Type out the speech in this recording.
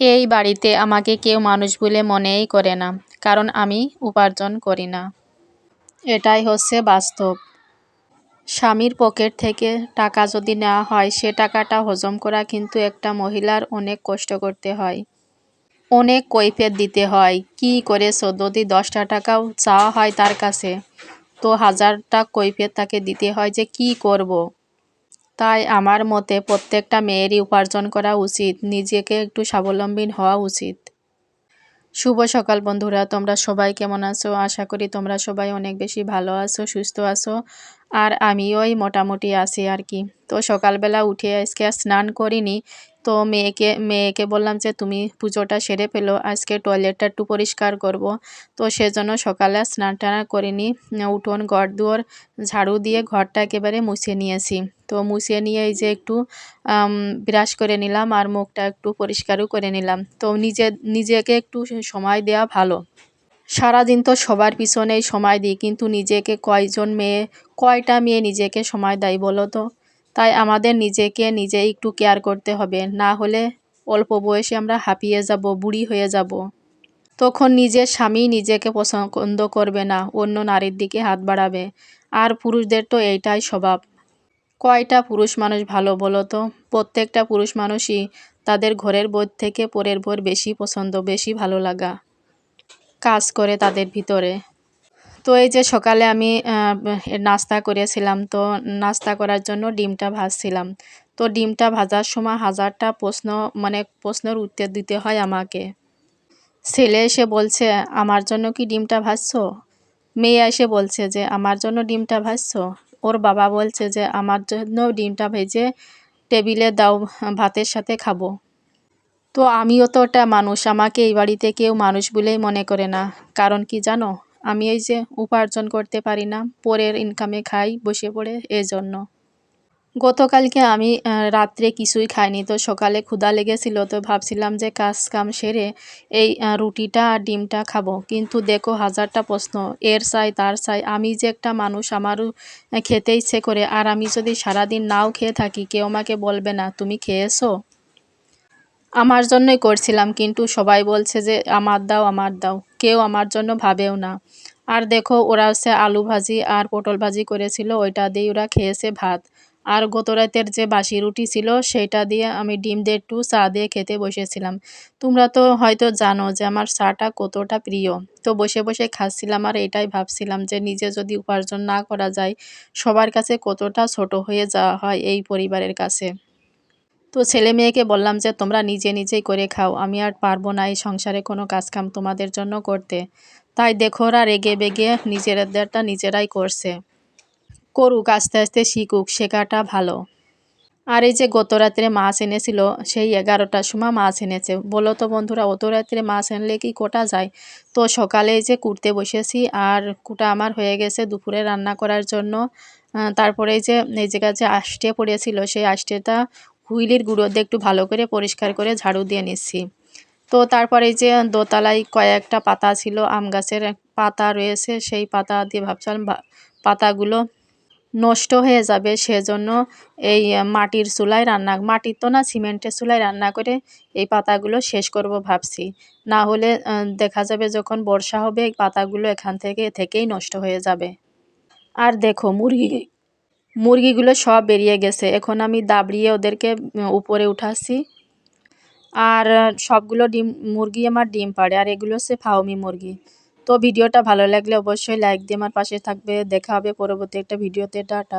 এই বাড়িতে আমাকে কেউ মানুষ বলে মনেই করে না, কারণ আমি উপার্জন করি না। এটাই হচ্ছে বাস্তব। স্বামীর পকেট থেকে টাকা যদি নেওয়া হয়, সে টাকাটা হজম করা কিন্তু একটা মহিলার অনেক কষ্ট করতে হয়। অনেক কৈফের দিতে হয়। কি করে যদি দশটা টাকাও চাওয়া হয় তার কাছে? তো হাজারটা কৈফের তাকে দিতে হয় যে কি করব। তাই আমার মতে প্রত্যেকটা মেয়েরই উপার্জন করা উচিত, নিজেকে একটু স্বাবলম্বী হওয়া উচিত। শুভ সকাল বন্ধুরা, তোমরা সবাই কেমন আছো? আশা করি তোমরা সবাই অনেক বেশি ভালো আছো, সুস্থ আছো, আর আমিওই মোটামুটি আছি আর কি। তো সকালবেলা উঠে আজকে স্নান করিনি, তো মেয়েকে মেয়েকে বললাম যে তুমি পুজোটা সেরে ফেলো, আজকে টয়লেটটা একটু পরিষ্কার করব। তো সেজন্য সকালে স্নান টানা করিনি, উঠোন ঘর দুয়ার ঝাড়ু দিয়ে ঘরটা একেবারে মুছে নিয়েছি। তো মুছিয়ে নিয়ে এই যে একটু ব্রাশ করে নিলাম আর মুখটা একটু পরিষ্কারও করে নিলাম। তো নিজে, নিজেকে একটু সময় দেওয়া ভালো। সারাদিন তো সবার পিছনেই সময় দিই, কিন্তু নিজেকে কয়জন মেয়ে, কয়টা মেয়ে নিজেকে সময় দেয় বলো তো? তাই আমাদের নিজেকে নিজেই একটু কেয়ার করতে হবে, না হলে অল্প বয়সে আমরা হাঁপিয়ে যাব, বুড়ি হয়ে যাব। তখন নিজের স্বামী নিজেকে পছন্দ করবে না, অন্য নারীর দিকে হাত বাড়াবে। আর পুরুষদের তো এইটাই স্বভাব। কয়টা পুরুষ মানুষ ভালো বলো তো? প্রত্যেকটা পুরুষ মানুষই তাদের ঘরের বই থেকে পরের বই বেশি পছন্দ, বেশি ভালো লাগা কাজ করে তাদের ভিতরে। তো এই যে সকালে আমি নাস্তা করেছিলাম, তো নাস্তা করার জন্য ডিমটা ভাজছিলাম। তো ডিমটা ভাজার সময় হাজারটা প্রশ্ন মানে প্রশ্নের উত্তর দিতে হয় আমাকে। ছেলে এসে বলছে, আমার জন্য কি ডিমটা ভাজছো? মেয়ে এসে বলছে যে, আমার জন্য ডিমটা ভাজছো? ওর বাবা বলছে যে, আমার জন্য ডিমটা ভেজে টেবিলে দাও, ভাতের সাথে খাব। তো আমিও তো ওটা মানুষ, আমাকে এই বাড়িতে কেউ মানুষ বলেই মনে করে না। কারণ কি জানো? আমি এই যে উপার্জন করতে পারি না, পরের ইনকামে খাই বসে পড়ে, এজন্য। গতকালকে আমি রাত্রে কিছুই খাইনি। তো সকালে ক্ষুধা লেগেছিল, তো ভাবছিলাম যে কাজ কাম সেরে এই রুটিটা আর ডিমটা খাব। কিন্তু দেখো, হাজারটা প্রশ্ন, এর চাই, তার চাই। আমি যে একটা মানুষ, আমারও খেতে ইচ্ছে করে। আর আমি যদি সারাদিন নাও খেয়ে থাকি, কেউ আমাকে বলবে না, তুমি খেয়েছো? আমার জন্যই করছিলাম, কিন্তু সবাই বলছে যে, আমার দাও আমার দাও। কেউ আমার জন্য ভাবেও না। আর দেখো, ওরা হচ্ছে আলু ভাজি আর পটল ভাজি করেছিল, ওইটা দিয়ে ওরা খেয়েছে ভাত। আর গত রাতের যে বাসি রুটি ছিল, সেটা দিয়ে আমি ডিম দিয়ে একটু চা দিয়ে খেতে বসেছিলাম। তোমরা তো হয়তো জানো যে আমার চাটা কতটা প্রিয়। তো বসে বসে খাচ্ছিলাম আর এটাই ভাবছিলাম যে নিজে যদি উপার্জন না করা যায়, সবার কাছে কতটা ছোট হয়ে যাওয়া হয় এই পরিবারের কাছে। তো ছেলে মেয়েকে বললাম যে, তোমরা নিজে নিজেই করে খাও, আমি আর পারব না এই সংসারে কোনো কাজকাম তোমাদের জন্য করতে। তাই দেখো ওরা রেগে বেগে নিজেদেরটা নিজেরাই করছে। করুক, আস্তে আস্তে শিখুক, শেখাটা ভালো। আর এই যে গত রাত্রে মাছ এনেছিল, সেই এগারোটার সময় মাছ এনেছে। বলো তো বন্ধুরা, অত রাত্রে মাছ আনলে কি কোটা যায়? তো সকালে যে কুটতে বসেছি, আর কুটা আমার হয়ে গেছে দুপুরে রান্না করার জন্য। তারপরে যে, এই জায়গায় যে আষ্টে পড়েছিল, সেই আষ্টেটা হুইলির গুঁড়ো দিয়ে একটু ভালো করে পরিষ্কার করে ঝাড়ু দিয়ে নিচ্ছি। তো তারপরে যে দোতলায় কয়েকটা পাতা ছিল, আম গাছের পাতা রয়েছে, সেই পাতা দিয়ে ভাবছিলাম পাতাগুলো নষ্ট হয়ে যাবে। সেজন্য এই মাটির চুলায় রান্না, মাটির তো না, সিমেন্টের চুলায় রান্না করে এই পাতাগুলো শেষ করব ভাবছি। না হলে দেখা যাবে যখন বর্ষা হবে, এই পাতাগুলো এখান থেকে, থেকেই নষ্ট হয়ে যাবে। আর দেখো, মুরগি, মুরগিগুলো সব বেরিয়ে গেছে। এখন আমি দাবড়িয়ে ওদেরকে উপরে উঠাচ্ছি। আর, সবগুলো ডিম, মুরগি আমার ডিম পাড়ে, আর এগুলো হচ্ছে ফাউমি মুরগি। তো ভিডিওটা ভালো লাগলে অবশ্যই লাইক দিয়ে আমার পাশে থাকবে। দেখা হবে পরবর্তী একটা ভিডিওতে। টাটা।